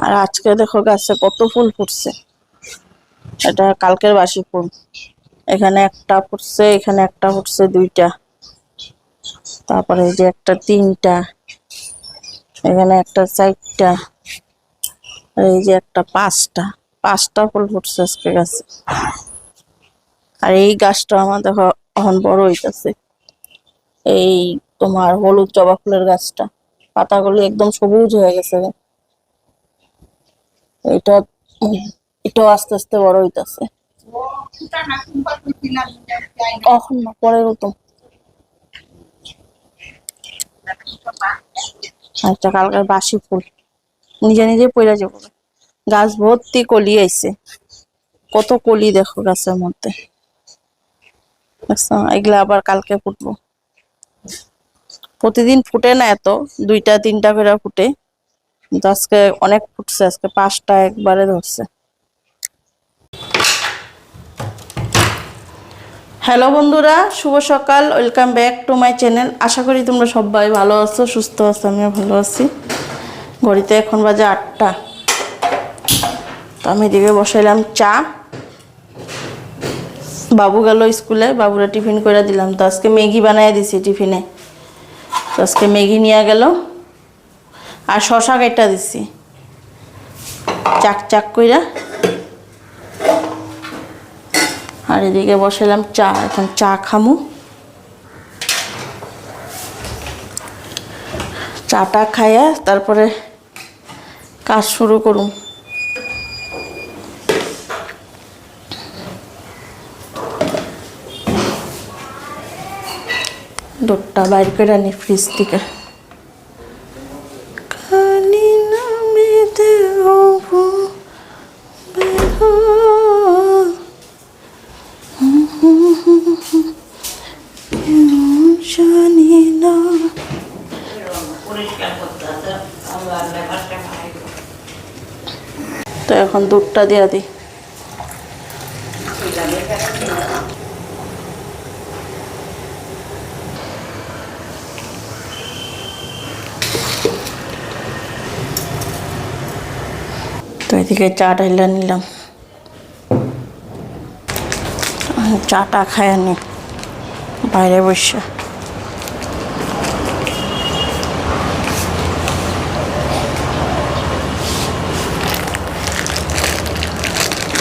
আর আজকে দেখো গাছে কত ফুল ফুটছে। এটা কালকের বাসি ফুল। এখানে একটা ফুটছে, এখানে একটা ফুটছে দুইটা। তারপরে এই যে একটা তিনটা, এখানে একটা চারটা, আর এই যে একটা পাঁচটা। পাঁচটা ফুল ফুটছে আজকে গাছে। আর এই গাছটা আমার দেখো এখন বড় হইতেছে। এই তোমার হলুদ জবা ফুলের গাছটা। পাতাগুলি একদম সবুজ হয়ে গেছে। এটা এটাও আস্তে আস্তে বড় হইতাছে। কখন না পরে নতুন একটা কালকার বাসি ফুল। নিজে নিজে পইরা যাব। গাছ ভর্তি কলি আইছে। কত কলি দেখো গাছের মধ্যে? এগুলা আবার কালকে ফুটবো। প্রতিদিন ফুটে না এত? দুইটা, তিনটা করে ফুটে। আজকে অনেক ফুটছে, আজকে পাঁচটা একবারে ধরছে। হ্যালো বন্ধুরা, শুভ সকাল, welcome back to my channel. আশা করি তোমরা সবাই ভালো আছো, সুস্থ আছো, আমিও ভালো আছি। ঘড়িতে এখন বাজে আটটা। তো আমি এদিকে বসাইলাম চা। বাবু গেল স্কুলে, বাবুরা টিফিন করে দিলাম। তো আজকে ম্যাগি বানাই দিছি টিফিনে। তো আজকে ম্যাগি নিয়ে গেল। আর শশা কেটে দিছি। চাক চাক কইরা। আর এদিকে বসালাম চা, এখন চা খামু। চাটা খাইয়া তারপরে কাজ শুরু করুম। দুধটা বাইর করে আনি ফ্রিজ থেকে। এখন দুধটা দিয়া দিই তো এদিকে চা ঢাইলা নিলাম। চাটা খায় নি বাইরে বসে।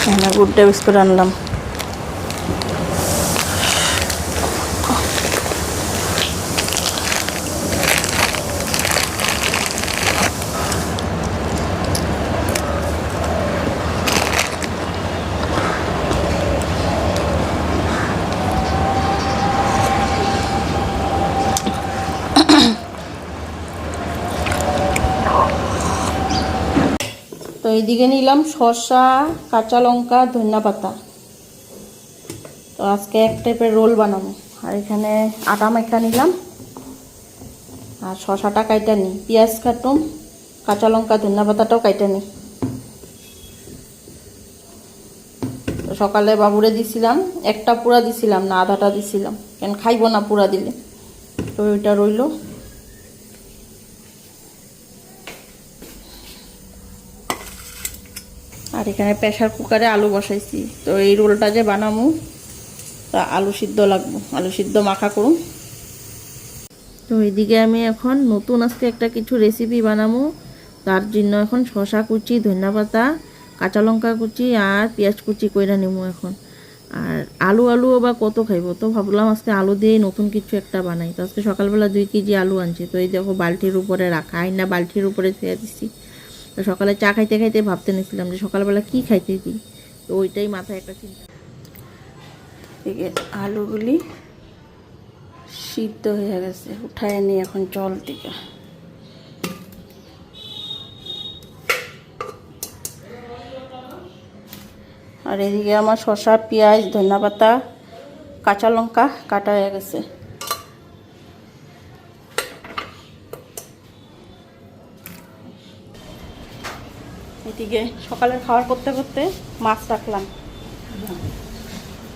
এখানে গুড এইদিকে নিলাম শসা, কাঁচা লঙ্কা, ধনিয়া পাতা। তো আজকে এক টাইপের রোল বানাবো। আর এখানে আটা মাখা নিলাম। আর শসাটা কাইটা নিই পেঁয়াজ কাটুম, কাঁচা লঙ্কা, ধনিয়া পাতাটাও কাইটা নিই সকালে বাবুরে দিছিলাম, একটা পুরা দিছিলাম না, আধাটা দিছিলাম। কেন খাইব না পুরা দিলে? তো ওইটা রইল। আর এখানে প্রেশার কুকারে আলু বসাইছি। তো এই রোলটা যে বানামু, তা আলু সিদ্ধ লাগবো। আলু সিদ্ধ মাখা করুন। তো এইদিকে আমি এখন নতুন আজকে একটা কিছু রেসিপি বানাবো তার জন্য এখন শশা কুচি, ধনিয়া পাতা, কাঁচা লঙ্কা কুচি আর পেঁয়াজ কুচি কইরা নেব এখন। আর আলু আলুও বা কত খাইবো? তো ভাবলাম আজকে আলু দিয়ে নতুন কিছু একটা বানাই। তো আজকে সকালবেলা দুই কেজি আলু আনছি। তো এই দেখো বালতির উপরে রাখা। আইনা বালতির উপরে ছেড়ে দিচ্ছি তো সকালে চা খাইতে খাইতে ভাবতে নিয়েছিলাম যে সকালবেলা কি খাইতে দিই। তো ওইটাই মাথায় একটা চিন্তা। আলুগুলি সিদ্ধ হয়ে গেছে, উঠায় নি এখন জল থেকে আর এদিকে আমার শসা, পেঁয়াজ ধনিয়া পাতা কাঁচা লঙ্কা কাটা হয়ে গেছে। এদিকে সকালের খাওয়ার করতে করতে মাছ রাখলাম।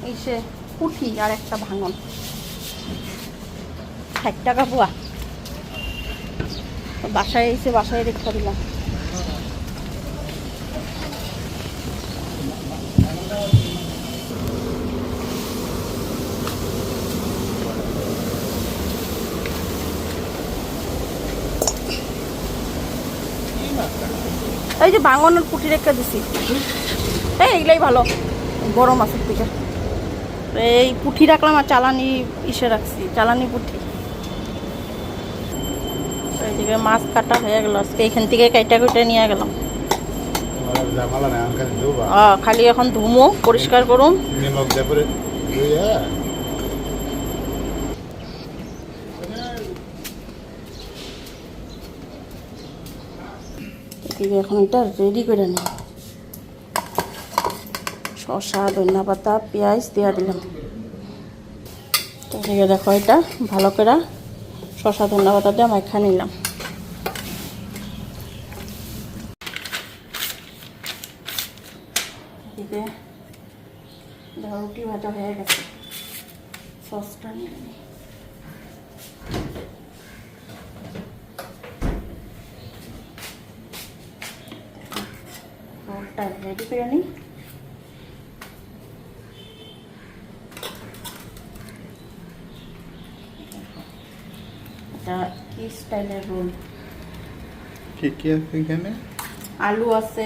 এই সে পুঁঠি আর একটা ভাঙন। ষাট টাকা পোয়া বাসায় এসে বাসায় রেখে দিলাম। এই যে ভাঙনের পুঁটি রেখে দিছি। এই এইগুলাই ভালো। বড় মাছের থেকে এই পুঁটি রাখলাম আর চালানি ইসে রাখছি চালানি পুঁটি এইদিকে মাছ কাটা হয়ে গেল আজকে এখান থেকে কাইটা কুইটা নিয়ে গেলাম। খালি এখন ধুমো পরিষ্কার করুম। এদিকে এখন এটা রেডি করে নিই শশা ধনিয়া পাতা, পেঁয়াজ দেওয়া দিলাম। তো দেখো এটা ভালো করে শশা ধনিয়া পাতা দিয়ে মাইখা নিলাম এদিকে দেখো রুটি ভাজা হয়ে গেছে সসটা নিয়ে নিই রোলটা রেডি করে নিই এটা কি স্টাইলের রোল কি কি আছে এখানে? আলু আছে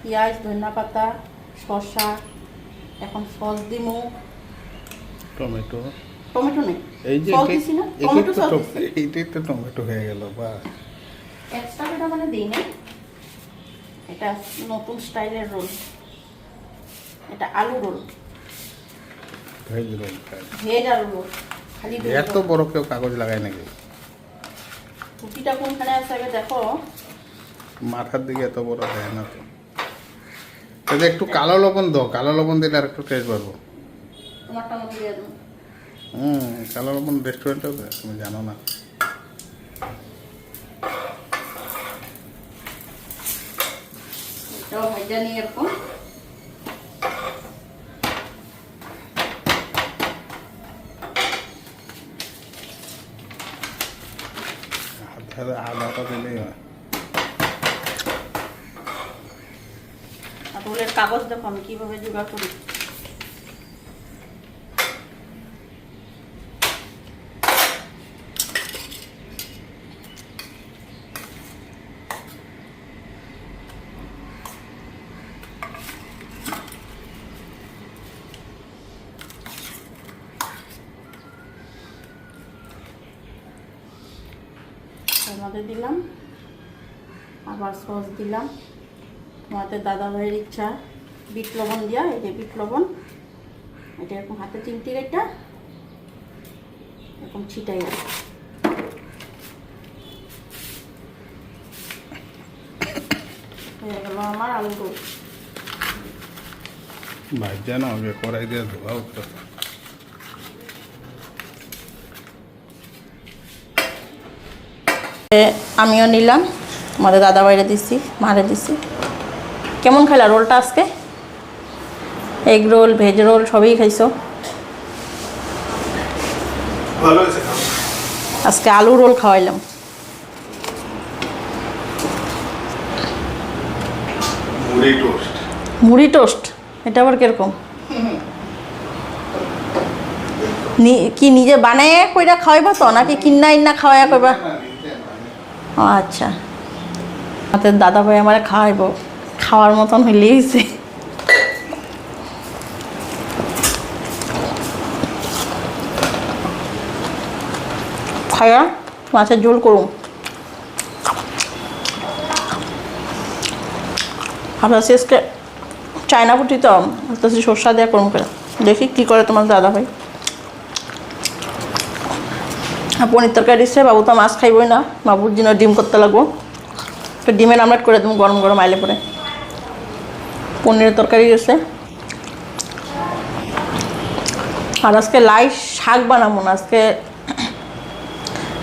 পেঁয়াজ ধনিয়া পাতা শসা এখন সস দিমু। টমেটো। টমেটো নেই? এই যে সস দিছি না? টমেটো সস এইটাই তো টমেটো হয়ে গেল বা এক্সট্রা এটা মানে দিই না এটা নতুন স্টাইলের রোল এটা আলু রোল ভেজ রোল ভেজ আলু রোল খালি এত বড় কেউ কাগজ লাগায় নাকি? রুটিটা কোনখানে আছে আগে দেখো। মাথার দিকে এত বড় দেয় না তো। তবে একটু কালো লবণ দাও কালো লবণ দিলে আর একটু টেস্ট পারব তোমারটা মতো দিয়ে দেবো হুম কালো লবণ রেস্টুরেন্টেও তুমি জানো না। এটাও ভাজা নিয়ে এরকম। আধা আদাটা দিলেই হয়। আর কাগজ দেখো আমি কীভাবে জোগাড় করি? আমাদের দিলাম। আবার সস দিলাম। তোমাদের দাদা ভাইয়ের ইচ্ছা। বিট লবণ দিয়া, এই যে বিট লবণ। এটা এরকম হাতে চিমটি এটা এরকম ছিটাই আমার আলু রোল ভাজা না আগে কড়াই দিয়ে ধোয়া উঠতে আমিও নিলাম। আমাদের দাদা বাইরে দিছি মারে দিছি। কেমন খাইলা রোলটা আজকে? এগ রোল ভেজ রোল সবই খাইছো? আজকে আলু রোল খাওয়াইলাম। মুড়ি টোস্ট। এটা আবার কীরকম? কি নিজে বানায় কইরা খাওয়াইবা তো? নাকি কিন্না ইন্না খাওয়াইয়া কইবা? ও আচ্ছা। আমাদের দাদা ভাই আমার খাওয়াইব। খাওয়ার মতন হইলেই হয়েছে খাইয়া মাছের ঝোল করুন আপনার শেষকে চায়না পুটি তো সর্ষা দেওয়া করুন করে। দেখি কী করে তোমার দাদা ভাই পনির তরকারি দিচ্ছে বাবু, তো মাছ খাইবই না। বাবুর জন্য ডিম করতে লাগবো। তো ডিমের আমলেট করে দেবো, গরম গরম আইলে পরে। পনিরের তরকারি গেছে আর আজকে লাই শাক বানাবো না, আজকে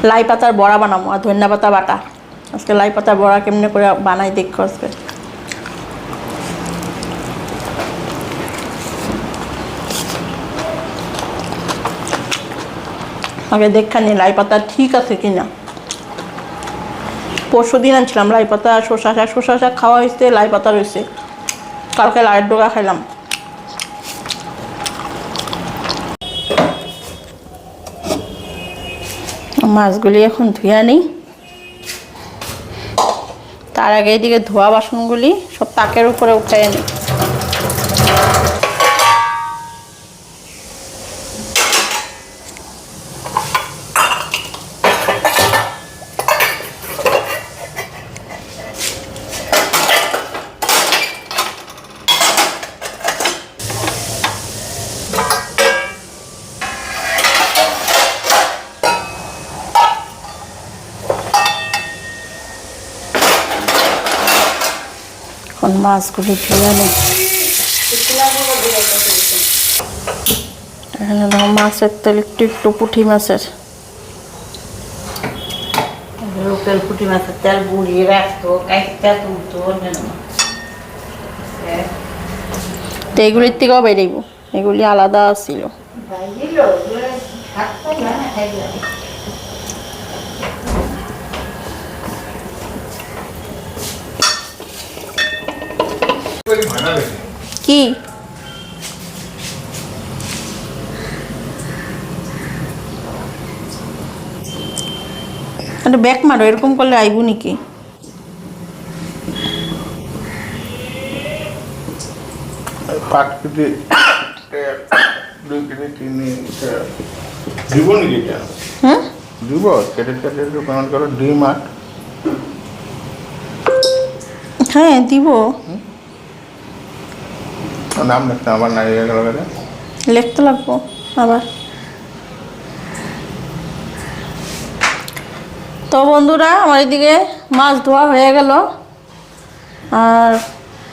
লাই পাতার বড়া বানাবো, আর ধনিয়া পাতা বাটা। আজকে লাই পাতার বড়া কেমনে করে বানাই দেখো আজকে। আগে দেখা নি, লাই পাতা ঠিক আছে কিনা। পরশু দিন আনছিলাম লাই পাতা, শসা শাক শসা শাক খাওয়া হয়েছে, লাই পাতা রয়েছে। কালকে লাইয়ের ডোকা খাইলাম। মাছগুলি এখন ধুয়ে নিই তার আগে এদিকে ধোয়া বাসনগুলি সব তাকের উপরে উঠে নিই এখন মাছগুলি ধুয়ে এখানে মাছের তেল একটু একটু পুঁটি মাছের। লোকাল পুঁটি মাছের তেল বুড়িয়ে রাখতো কাইটা তুলতো তো এগুলির থেকেও বেরিয়েব এগুলি আলাদা ছিল বাইরেছিল থাকতো না খাইলাম কি? একটা ব্যাক মারো এরকম করলে আইবু নাকি? পাঁচ কেজি দুই কেজি চিনি দিব নাকি এটা হুম দিব ক্রেডিট কার্ডের পেমেন্ট করো ডিম আট হ্যাঁ দিব নাম লিখতে নাই গেল লিখতে লাগবো, আবার। তো বন্ধুরা, আমার এদিকে মাছ ধোয়া হয়ে গেল। আর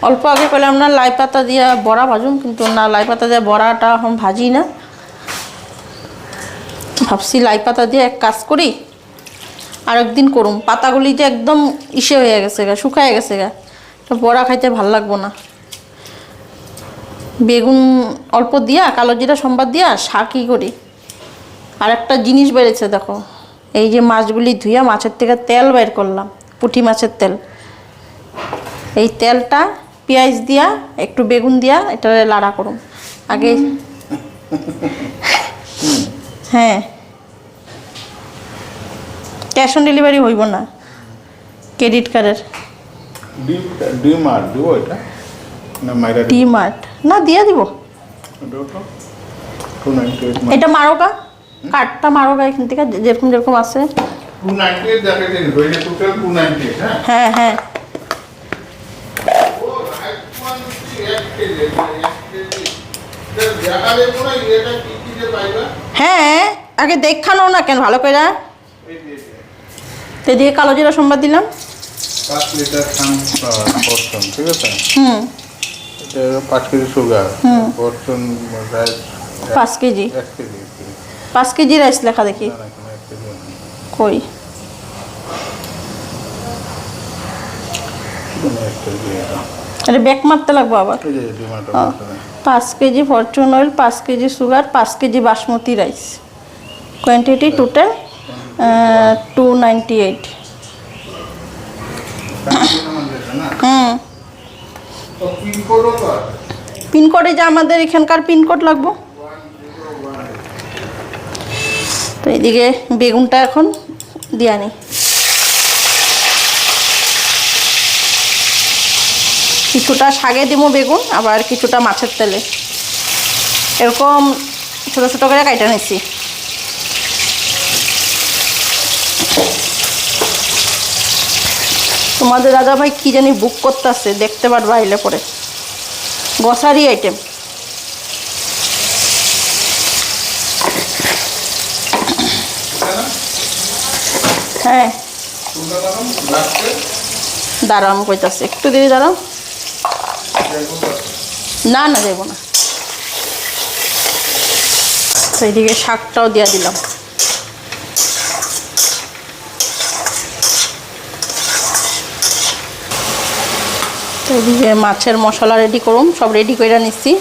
অল্প আগে পেলাম না, লাই পাতা দিয়ে বড়া ভাজুম, কিন্তু না, লাই পাতা দিয়ে বড়াটা এখন ভাজি না। ভাবছি লাই পাতা দিয়ে এক কাজ করি আর একদিন করুম। পাতাগুলি যে একদম ইসে হয়ে গেছে গা, শুকায় গেছে গা। তো বড়া খাইতে ভালো লাগবো না। বেগুন অল্প দিয়া, কালো জিরা, সম্বাদ দিয়া শাকই করি? আর একটা জিনিস বেড়েছে, দেখো। এই যে মাছগুলি ধুইয়া মাছের থেকে তেল বের করলাম, পুঁটি মাছের তেল। এই তেলটা পেঁয়াজ দিয়া, একটু বেগুন দিয়া এটা লাড়া করুম আগে হ্যাঁ। ক্যাশ অন ডেলিভারি হইব না, ক্রেডিট কার্ডের। ডিম ডিম আট দিব এটা? টি মার্ট না দিয়ে দিব। এটা মারোগা? কার্ডটা মারোগা এখান থেকে যেরকম যেরকম আছে। হ্যাঁ? হ্যাঁ আগে দেখানো না কেন ভালো করে। তো দিয়ে কালো জিরা সোমবার দিলাম। হুম। পাঁচ কেজি সুগার রাইস পাঁচ কেজি? পাঁচ কেজি রাইস লেখা দেখি। কই? এটা। ব্যাক মারতে লাগবো আবার। পাঁচ কেজি ফরচুন অয়েল পাঁচ কেজি সুগার পাঁচ KG basmati rice quantity total two ninety eight হুম তো পিনকোডও তো আছে পিনকোডে যে আমাদের এখানকার পিনকোড লাগবো। তো এদিকে বেগুনটা এখন দিয়ে আনি। কিছুটা শাগে দিব বেগুন, আবার কিছুটা মাছের তেলে। এরকম ছোটো ছোটো করে কাইটা নিচ্ছি তোমাদের দাদা ভাই কী জানি বুক করতেছে, দেখতে পারবা আইলে পরে। গসারি আইটেম হ্যাঁ। দাঁড়াও আমি কইতাছি। একটু দিদি দাঁড়াও। না না দেবো না। তো এইদিকে শাকটাও দিয়া দিলাম। এদিকে মাছের মশলা রেডি করুন, সব রেডি করে নিচ্ছি।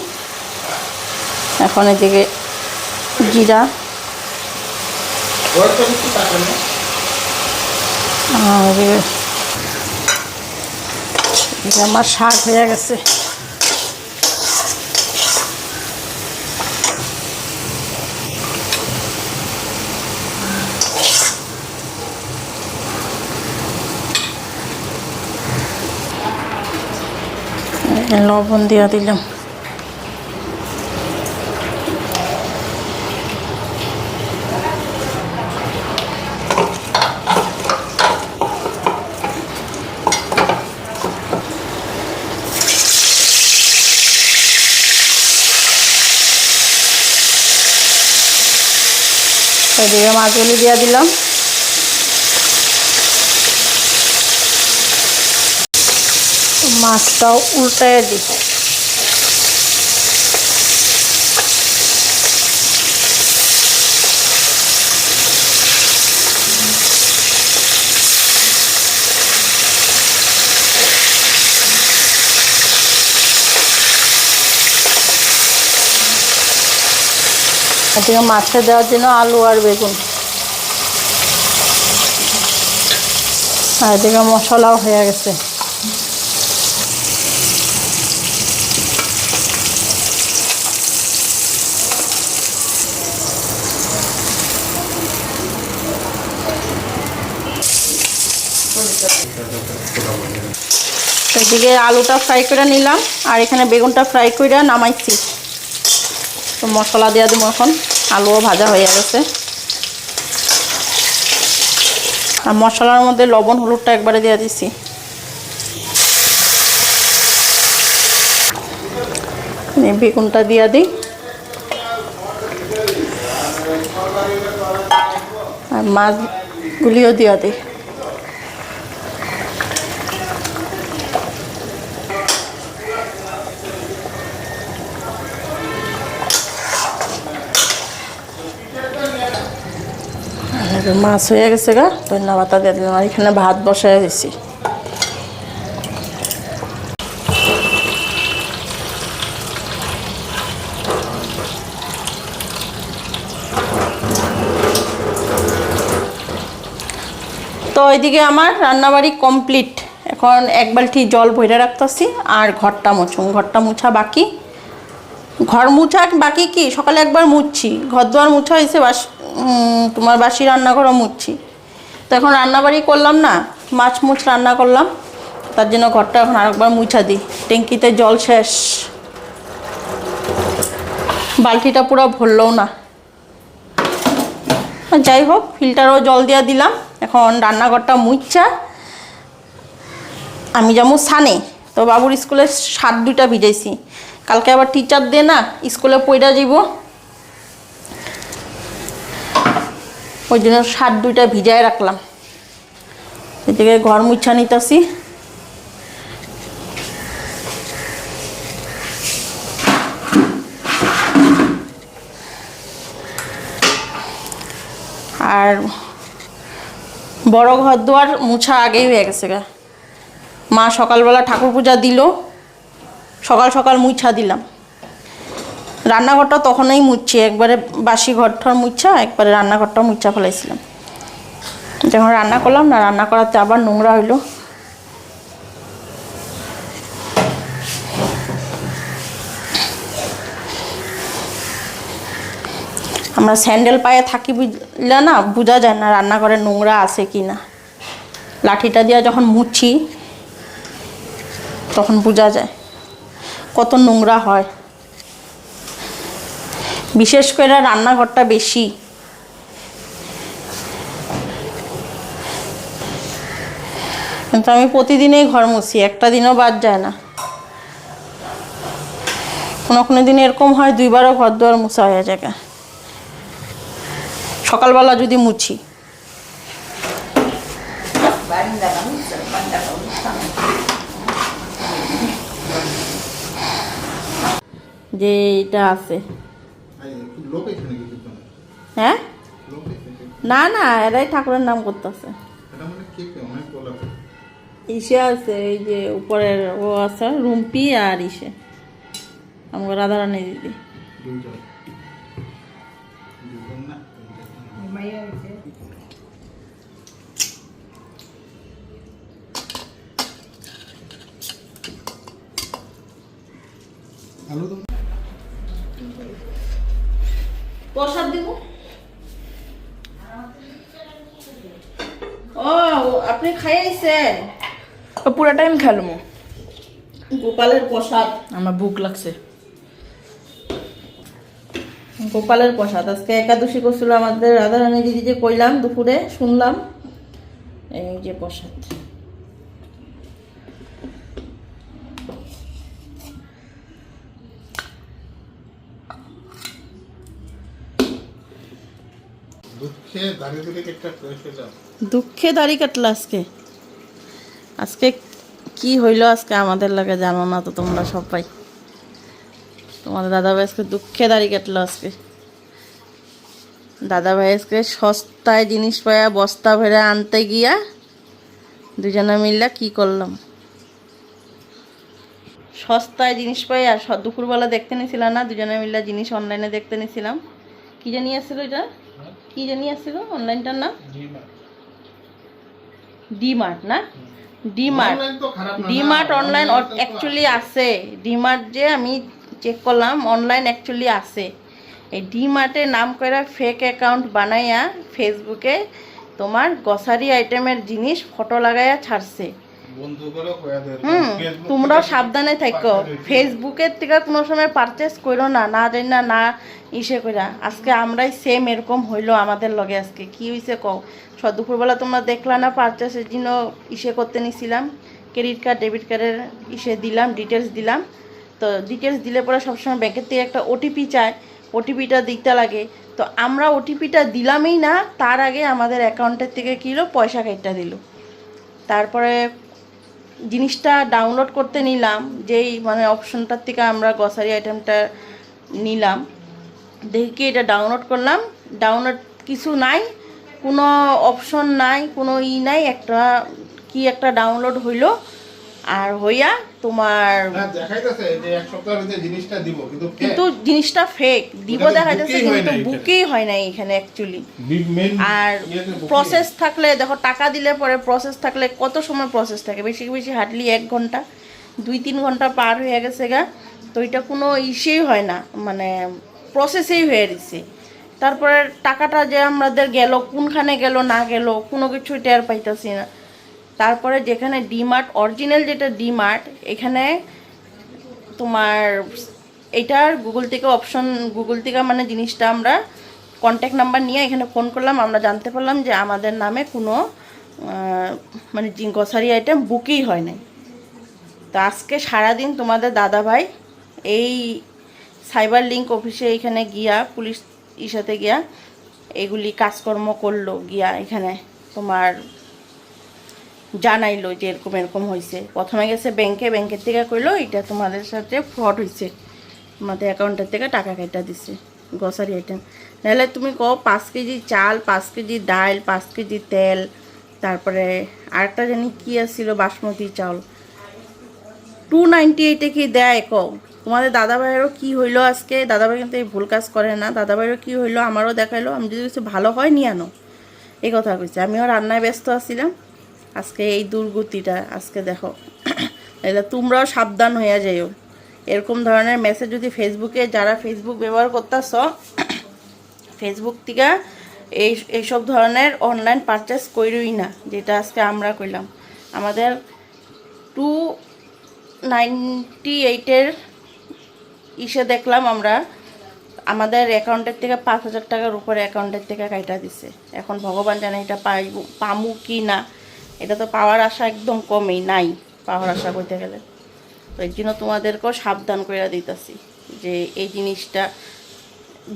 এখন এদিকে জিরা। আর আমার শাক হয়ে গেছে। লবণ দিয়া দিলাম এদিকে মাছগুলি দিয়া দিলাম মাছটাও উল্টায় দিই। এদিকে মাছে দেওয়ার জন্য আলু আর বেগুন। আর এদিকে মশলাও হয়ে গেছে। এদিকে আলুটা ফ্রাই করে নিলাম, আর এখানে বেগুনটা ফ্রাই করে নামাইছি। তো মশলা দেওয়া দেবো এখন, আলুও ভাজা হয়ে গেছে। আর মশলার মধ্যে লবণ, হলুদটা একবারে দিয়ে দিছি। বেগুনটা দিয়ে দিই। আর মাছগুলিও দিয়ে দিই। মাছ হয়ে গেছে গা ধন্যা পাতা দিয়ে দিলাম আর এখানে ভাত বসাই দিছি। তো ওইদিকে আমার রান্নাবাড়ি কমপ্লিট। এখন এক বালতি জল ভরে রাখতেছি, আর ঘরটা মুছুম। ঘরটা মুছা বাকি। ঘর মুছা বাকি কি? সকালে একবার মুছছি। ঘর দুয়ার মুছা হয়েছে, বাস তোমার বাসি রান্নাঘরও মুছছি। তো এখন রান্নাবাড়ি করলাম না, মাছ মুছ রান্না করলাম। তার জন্য ঘরটা এখন আরেকবার মুছা দিই। ট্যাঙ্কিতে জল শেষ। বালতিটা পুরো ভরলও না। যাই হোক, ফিল্টারও জল দিয়া দিলাম। এখন রান্নাঘরটা মুচ্ছা আমি যেমন সানে। তো বাবুর স্কুলে সাত দুইটা ভিজাইছি। কালকে আবার টিচার দে না, স্কুলে পইরা যাইব। ওই জন্য সাত দুইটা ভিজায় রাখলাম। এদিকে ঘর মুছা নিতেছি। আর বড় ঘর দুয়ার মুছা আগেই হয়ে গেছে গা। মা সকালবেলা ঠাকুর পূজা দিল, সকাল সকাল মুছা দিলাম। রান্নাঘরটা তখনই মুছছি একবারে বাসি ঘরটার মুছা একবারে রান্নাঘরটা মুছা ফেলাইছিলাম। যখন রান্না করলাম না, রান্না করাতে আবার নোংরা হইল। আমরা স্যান্ডেল পায়ে থাকি বুঝলে না, বোঝা যায় না রান্নাঘরে নোংরা আছে কি না। লাঠিটা দিয়ে যখন মুছি তখন বোঝা যায় কত নোংরা হয়। বিশেষ করে রান্নাঘরটা বেশি। কিন্তু আমি প্রতিদিনই ঘর মুছি, একটা দিনও বাদ যায় না। কোনো কোনো দিন এরকম হয় দুইবারও ঘর দুয়ার মুছা হয়ে যায় সকালবেলা যদি মুছি। যে এটা আছে লোক এখানে কিছু তো না। হ্যাঁ? লোক এখানে না না এরাই ঠাকুরের নাম করতেছে। এটা মানে কে কে? অনেক বলা ইসে আছে এই যে উপরের ও আছে রুম্পি আর ইসে আমাকে রাধারানী দিদি। আলু প্রসাদ দিব? ও আপনি খাইয়েছেন? পুরো টাইম খেলব গোপালের প্রসাদ। আমার বুক লাগছে। গোপালের প্রসাদ। আজকে একাদশী করছিল আমাদের রাধারানী দিদি যে কইলাম দুপুরে শুনলাম। এই যে প্রসাদ। দুঃখে দাড়ি কাটলো আজকে? আজকে কি হইল আজকে আমাদের লাগে জানো না তো তোমরা সবাই? তোমাদের দাদাভাই আজকে দুঃখে দাড়ি কাটলো আজকে। দাদাভাই আজকে সস্তায় জিনিস পায়া, বস্তা ভরে আনতে গিয়া দুজনে মিললা কি করলাম? সস্তায় জিনিস পাই আর দুপুরবেলা দেখতে নিয়েছিলাম না, দুজনে মিললা জিনিস অনলাইনে দেখতে নিয়েছিলাম কি জানি আসছিল এটা? কি জানি আসছিল অনলাইনটার নাম? ডিমার্ট না? ডিমার্ট ডিমার্ট অনলাইন অ্যাকচুয়ালি আছে। ডিমার্ট যে আমি চেক করলাম অনলাইন অ্যাকচুয়ালি আছে। এই ডিমার্টে নাম করে ফেক অ্যাকাউন্ট বানাইয়া ফেসবুকে তোমার গ্রসারি আইটেমের জিনিস ফটো লাগাইয়া ছাড়ছে। হুম তোমরাও সাবধানে থাকো। ফেসবুকের থেকে কোনো সময় পারচেস করো না না জানি না না ইসে কইরা। আজকে আমরাই সেম এরকম হইল আমাদের লগে আজকে। কি হয়েছে কও? স দুপুরবেলা তোমরা দেখলা না পারচেসের জন্য ইসে করতে নিছিলাম? ক্রেডিট কার্ড ডেবিট কার্ডের ইসে দিলাম ডিটেলস দিলাম। তো ডিটেলস দিলে পরে সবসময় ব্যাংকের থেকে একটা ওটিপি চায়। ওটিপিটা দিতে লাগে। তো আমরা ওটিপিটা দিলামই না তার আগে আমাদের অ্যাকাউন্টের থেকে কিলো পয়সা কেটে দিল। তারপরে জিনিসটা ডাউনলোড করতে নিলাম, যেই মানে অপশনটার থেকে আমরা গ্রসারি আইটেমটা নিলাম, দেখি এটা ডাউনলোড করলাম ডাউনলোড কিছু নাই, কোনো অপশন নাই, কোনো ই নাই, একটা কি একটা ডাউনলোড হইল আর হইয়া তোমার কিন্তু জিনিসটা ফেক দিব দেখা যাচ্ছে কিন্তু বুকেই হয় নাই এখানে অ্যাকচুয়ালি আর প্রসেস থাকলে দেখো টাকা দিলে পরে প্রসেস থাকলে কত সময় প্রসেস থাকে? বেশি বেশি হার্ডলি এক ঘণ্টা দুই তিন ঘণ্টা পার হয়ে গেছে গা। তো এটা কোনো ইসেই হয় না মানে প্রসেসেই হয়ে দিছে তারপরে টাকাটা যে আমাদের গেল কোনখানে গেল না গেল কোনো কিছু টের পাইতেছি না। তারপরে যেখানে ডিমার্ট অরিজিনাল যেটা ডিমার্ট এখানে তোমার, এটার গুগল থেকে অপশন গুগল থেকে মানে জিনিসটা আমরা কন্ট্যাক্ট নাম্বার নিয়ে এখানে ফোন করলাম। আমরা জানতে পারলাম যে আমাদের নামে কোনো মানে গ্রসারি আইটেম বুকই হয় নাই। তো আজকে সারাদিন তোমাদের দাদা ভাই এই সাইবার লিঙ্ক অফিসে এখানে গিয়া, পুলিশ ইসাতে গিয়া এগুলি কাজকর্ম করল, গিয়া এখানে তোমার জানাইলো যে এরকম এরকম হয়েছে প্রথমে গেছে ব্যাংকে, ব্যাংকের থেকে কইলো এটা তোমাদের সাথে ফ্রড হয়েছে তোমাদের অ্যাকাউন্টের থেকে টাকা কেটে দিছে গ্রসারি আইটেম নাহলে তুমি কও, পাঁচ কেজি চাল, পাঁচ কেজি ডাল, পাঁচ কেজি তেল, তারপরে আরেকটা জানি কী আসছিল বাসমতি চাউল। টু নাইনটি এইটে কি দেয় কও? তোমাদের দাদা ভাইয়েরও কী হইল আজকে? দাদা ভাই কিন্তু এই ভুল কাজ করে না। দাদা ভাইয়েরও কী হইল? আমারও দেখাইলো। আমি যদি কিছু ভালো হয়, নিয়ে আনো। এই কথা কইছে। আমিও রান্নায় ব্যস্ত আছিলাম। আজকে এই দুর্গতিটা, আজকে দেখো। এটা তোমরাও সাবধান হইয়া যাইও। এরকম ধরনের মেসেজ যদি ফেসবুকে যারা ফেসবুক ব্যবহার করতেছ ফেসবুক থেকে এই, এইসব ধরনের অনলাইন পারচেস কইরই না, যেটা আজকে আমরা কইলাম। আমাদের টু নাইনটি এইটের ইসে দেখলাম আমরা, আমাদের অ্যাকাউন্টের থেকে পাঁচ হাজার টাকার উপরে অ্যাকাউন্টের থেকে কাইটা দিছে। এখন ভগবান জানে এটা পাইব, পামু কি না। এটা তো পাওয়ার আশা একদম কমই নাই পাওয়ার আশা করতে গেলে। তো এর জন্য তোমাদেরকেও সাবধান করে দিতেছি যে এই জিনিসটা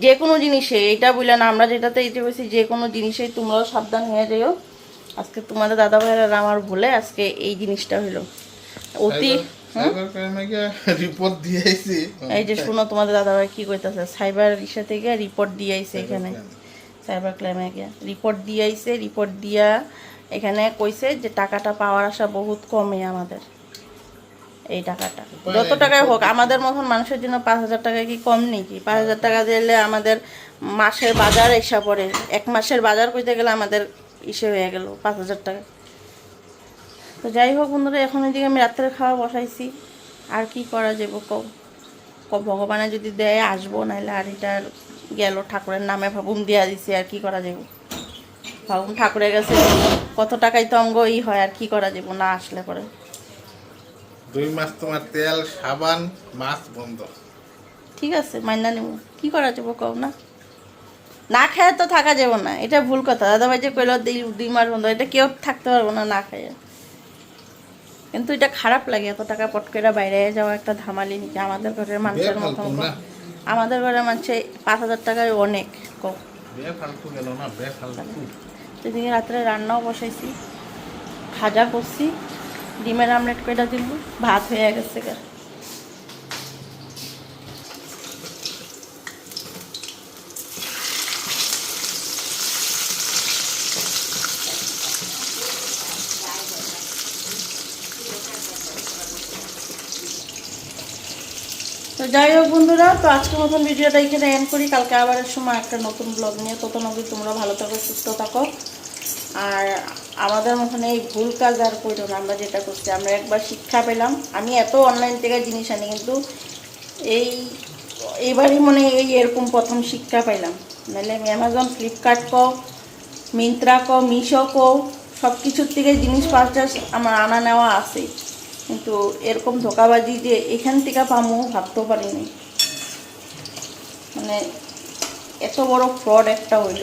যে কোনো জিনিসে এটা বললে না আমরা যেটাতে এটা বলছি যে কোনো জিনিসেই তোমরাও সাবধান হয়ে যাইও। আজকে তোমাদের দাদা ভাইয়ের আমার ভুলে আজকে এই জিনিসটা হইল। অতি রিপোর্ট দিয়েছি। এই যে শুনো তোমাদের দাদাভাই কি কইতাছে সাইবার ইসা থেকে রিপোর্ট দিয়ে আইছে এখানে। সাইবার ক্রাইমে গিয়া রিপোর্ট দিয়ে আইছে রিপোর্ট দিয়া এখানে কইছে যে টাকাটা পাওয়ার আশা বহুত কমে আমাদের। এই টাকাটা। যত টাকায় হোক, আমাদের মতন মানুষের জন্য পাঁচ হাজার টাকা কি কম নাকি? পাঁচ হাজার টাকা দিলে আমাদের মাসের বাজার এসা পড়ে। এক মাসের বাজার কইতে গেলে আমাদের ইসে হয়ে গেল পাঁচ হাজার টাকা। তো যাই হোক বন্ধুরা, এখন এদিকে আমি রাত্রে খাওয়া বসাইছি। আর কি করা যাব ক- ভগবানে যদি দেয়, আসব নাহলে আর এটা গেল ঠাকুরের নামে ভাবুম দিয়া দিছি, আর কি করা যাব? ভাবুম ঠাকুরের কাছে কত টাকায় তো অঙ্গ ই হয় আর কি করা যাব? না আসলে পরে। দুই মাস তোমার তেল সাবান মাছ বন্ধ। ঠিক আছে মাইনা নেব। কি করা যাব কও না? না খায় তো থাকা যাব না এটা ভুল কথা। দাদাভাই যে কইল দুই দুই মাস বন্ধ এটা কেউ থাকতে পারব না না খায়। কিন্তু এটা খারাপ লাগে এত টাকা পট করে বাইরে যাওয়া একটা ধামালি নিচে আমাদের ঘরের মানুষের মতো আমাদের ঘরের মানুষে পাঁচ হাজার টাকায় অনেক কম ফালতু সেদিকে রাত্রে রান্নাও বসাইছি, ভাজা করছি, ডিমের আমলেট কেটে দিব ভাত হয়ে গেছে গা। যাই হোক বন্ধুরা, তো আজকের মতন ভিডিওটা এখানে এন্ড করি। কালকে আবার সময় একটা নতুন ব্লগ নিয়ে। তত নবী তোমরা ভালো থাকো, সুস্থ থাকো। আর আমাদের মতন এই ভুল কাজ আর করো আমরা যেটা করছি, আমরা একবার শিক্ষা পেলাম। আমি এত অনলাইন থেকে জিনিস আনি, কিন্তু এই, এবারই মনে এই এরকম প্রথম শিক্ষা পাইলাম নাহলে আমি অ্যামাজন ফ্লিপকার্ট কো মিন্ত্রা কো মিশো কো সব কিছুর থেকে জিনিস পারচেস আমার আনা নেওয়া আছে। কিন্তু এরকম ধোকাবাজি যে এখান থেকে পামু ভাবতেও পারিনি। মানে এত বড় ফ্রড একটা হইল।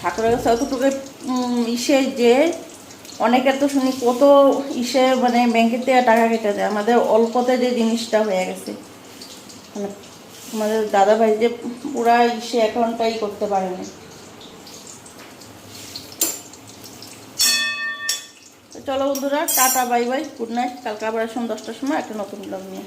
ঠাকুরের কাছে অতটুকু ইসে যে অনেকের তো শুনি কত ইসে মানে ব্যাংকের থেকে টাকা কেটে দেয়। আমাদের অল্পতে যে জিনিসটা হয়ে গেছে। মানে আমাদের দাদা ভাই যে পুরা ইসে অ্যাকাউন্টটাই করতে পারেনি। চলো বন্ধুরা, tata, bye bye, good night, কালকে আবার আসুন দশটার সময় একটা নতুন ব্লগ নিয়ে।